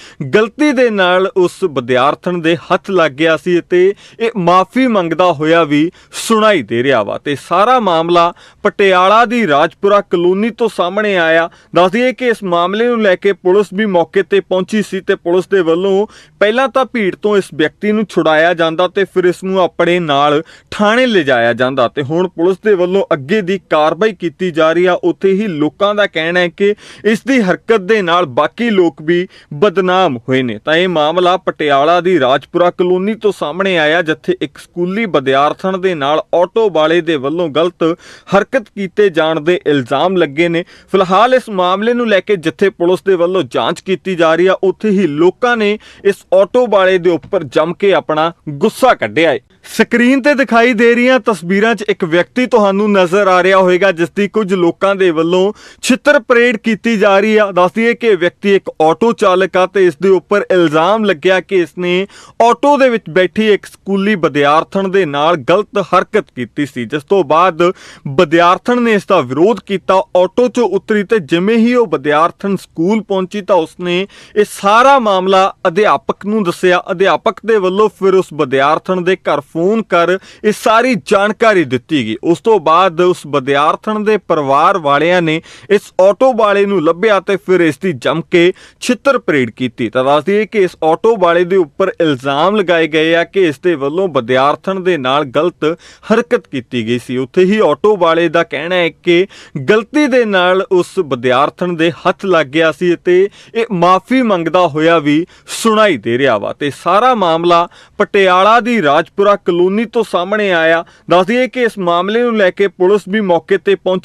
ਗਲਤੀ ਦੇ ਨਾਲ ਉਸ ਵਿਦਿਆਰਥਣ ਦੇ ਹੱਥ ਲੱਗ ਗਿਆ ਸੀ ਅਤੇ ਇਹ ਮਾਫੀ ਮੰਗਦਾ ਹੋਇਆ ਵੀ ਸੁਣਾਈ ਦੇ ਰਿਹਾ ਵਾ ਤੇ ਸਾਰਾ ਮਾਮਲਾ ਪਟਿਆਲਾ ਦੀ ਰਾਜਪੁਰਾ ਕਲੋਨੀ ਤੋਂ ਸਾਹਮਣੇ ਆਇਆ। ਦੱਸਦੀਏ ਕਿ ਇਸ ਮਾਮਲੇ ਨੂੰ ਲੈ ਕੇ ਪੁਲਿਸ ਵੀ ਮੌਕੇ ਤੇ ਪਹੁੰਚੀ ਸੀ ਤੇ ਪੁਲਿਸ ਦੇ ਵੱਲੋਂ ਪਹਿਲਾਂ ਤਾਂ ਭੀੜ ਤੋਂ ਇਸ ਵਿਅਕਤੀ ਨੂੰ ਛੁਡਾਇਆ ਜਾਂਦਾ ਤੇ ਫਿਰ ਇਸ ਨੂੰ ਆਪਣੇ ਨਾਲ ਥਾਣੇ ਲਿਜਾਇਆ ਜਾਂਦਾ ਤੇ ਹੁਣ ਪੁਲਿਸ ਦੇ ਵੱਲੋਂ ਅੱਗੇ ਦੀ ਕਾਰਵਾਈ ਕੀਤੀ ਜਾ ਰਹੀ ਆ। ਉੱਥੇ ਹੀ ਲੋਕਾਂ ਦਾ ਕਹਿਣਾ ਹੈ ਕਿ ਇਸ ਦੀ ਹਰਕਤ ਦੇ ਨਾਲ ਬਾਕੀ ਲੋਕ ਵੀ ਬਦਨਾਮ ਹੋਏ ਨੇ। ਤਾਂ ਇਹ ਮਾਮਲਾ ਪਟਿਆਲਾ ਦੀ ਰਾਜਪੁਰਾ ਕਲੋਨੀ ਤੋਂ ਸਾਹਮਣੇ ਆਇਆ, ਜਿੱਥੇ ਇੱਕ ਸਕੂਲੀ ਵਿਦਿਆਰਥਣ ਦੇ ਨਾਲ ਆਟੋ ਵਾਲੇ ਦੇ ਵੱਲੋਂ ਗਲਤ ਹਰਕਤ ਕੀਤੇ ਜਾਣ ਦੇ ਇਲਜ਼ਾਮ ਲੱਗੇ ਨੇ। ਫਿਲਹਾਲ ਇਸ ਮਾਮਲੇ ਨੂੰ ਲੈ ਕੇ ਜਿੱਥੇ ਪੁਲਿਸ ਦੇ ਵੱਲੋਂ ਜਾਂਚ ਕੀਤੀ ਜਾ ਰਹੀ ਆ, ਉੱਥੇ ਹੀ ਲੋਕਾਂ ਨੇ ਇਸ ਆਟੋ ਵਾਲੇ ਦੇ ਉੱਪਰ ਜੰਮ ਕੇ ਆਪਣਾ ਗੁੱਸਾ ਕੱਢਿਆ ਹੈ ਸਕਰੀਨ ਤੇ ਦਿਖਾਈ ਦੇ ਰਹੀਆਂ ਤਸਵੀਰਾਂ 'ਚ ਇੱਕ ਵਿਅਕਤੀ ਤੁਹਾਨੂੰ ਨਜ਼ਰ ਆ ਰਿਹਾ ਹੋਵੇਗਾ, ਜਿਸ ਦੀ ਕੁਝ ਲੋਕਾਂ ਦੇ ਵੱਲੋਂ ਛਿੱਤਰ ਪਰੇਡ ਕੀਤੀ ਜਾ ਰਹੀ ਆ। ਦੱਸਦੀ ਹੈ ਕਿ ਵਿਅਕਤੀ ਇੱਕ ਆਟੋ ਚਾਲਕ ਆ ਤੇ ਇਸ ਦੇ ਉੱਪਰ ਇਲਜ਼ਾਮ ਲੱਗਿਆ ਕਿ ਇਸ ਨੇ ਆਟੋ ਦੇ ਵਿੱਚ ਬੈਠੀ ਇੱਕ ਸਕੂਲੀ ਵਿਦਿਆਰਥਣ ਦੇ ਨਾਲ ਗਲਤ ਹਰਕਤ ਕੀਤੀ ਸੀ। ਜਿਸ ਤੋਂ ਬਾਅਦ ਵਿਦਿਆਰਥਣ ਨੇ ਇਸ ਦਾ ਵਿਰੋਧ ਕੀਤਾ। ਆਟੋ 'ਚੋਂ ਉਤਰੀ ਤੇ ਜਿਵੇਂ ਹੀ ਉਹ ਵਿਦਿਆਰਥਣ ਸਕੂਲ ਪਹੁੰਚੀ ਤਾਂ ਉਸਨੇ ਇਹ ਸਾਰਾ ਮਾਮਲਾ ਅਧਿਆਪਕ ਨੂੰ ਦੱਸਿਆ। ਅਧਿਆਪਕ ਦੇ ਵੱਲੋਂ ਫਿਰ ਉਸ ਵਿਦਿਆਰਥਣ ਦੇ ਘਰ ਫੋਨ ਕਰ ਇਹ ਸਾਰੀ ਜਾਣਕਾਰੀ ਦਿੱਤੀ ਗਈ। ਉਸ ਤੋਂ ਬਾਅਦ ਉਸ ਵਿਦਿਆਰਥਣ ਦੇ ਪਰਿਵਾਰ ਵਾਲਿਆਂ ਨੇ ਇਸ ਆਟੋ ਵਾਲੇ ਨੂੰ ਲੱਭਿਆ ਤੇ ਫਿਰ ਇਸ ਦੀ ਜੰਮ ਕੇ ਛਿੱਤਰ ਪਰੇਡ ਕੀਤੀ। ਤਾਂ ਦੱਸ ਦਈਏ ਕਿ ਇਸ ਆਟੋ ਵਾਲੇ ਦੇ ਉੱਪਰ ਇਲਜ਼ਾਮ ਲਗਾਏ ਗਏ ਆ ਕਿ ਇਸ ਦੇ ਵੱਲੋਂ ਵਿਦਿਆਰਥਣ ਦੇ ਨਾਲ ਗਲਤ ਹਰਕਤ ਕੀਤੀ ਗਈ ਸੀ। ਉੱਥੇ ਹੀ ਆਟੋ ਵਾਲੇ ਦਾ ਕਹਿਣਾ ਹੈ ਕਿ ਗਲਤੀ ਦੇ ਨਾਲ ਉਸ ਵਿਦਿਆਰਥਣ ਦੇ ਹੱਥ ਲੱਗ ਗਿਆ ਸੀ ਅਤੇ ਇਹ ਮਾਫੀ ਮੰਗਦਾ ਹੋਇਆ ਵੀ ਸੁਣਾਈ ਦੇ ਰਿਹਾ ਵਾ। ਤੇ ਸਾਰਾ ਮਾਮਲਾ ਪਟਿਆਲਾ ਦੀ ਰਾਜਪੁਰਾ ਕਲੋਨੀ ਤੋਂ ਸਾਹਮਣੇ ਆਇਆ। ਦੱਸ ਕਿ ਇਸ ਮਾਮਲੇ ਨੂੰ ਲੈ ਕੇ ਪੁਲਿਸ ਵੀ ਮੌਕੇ ਤੇ ਪਹੁੰਚੀ।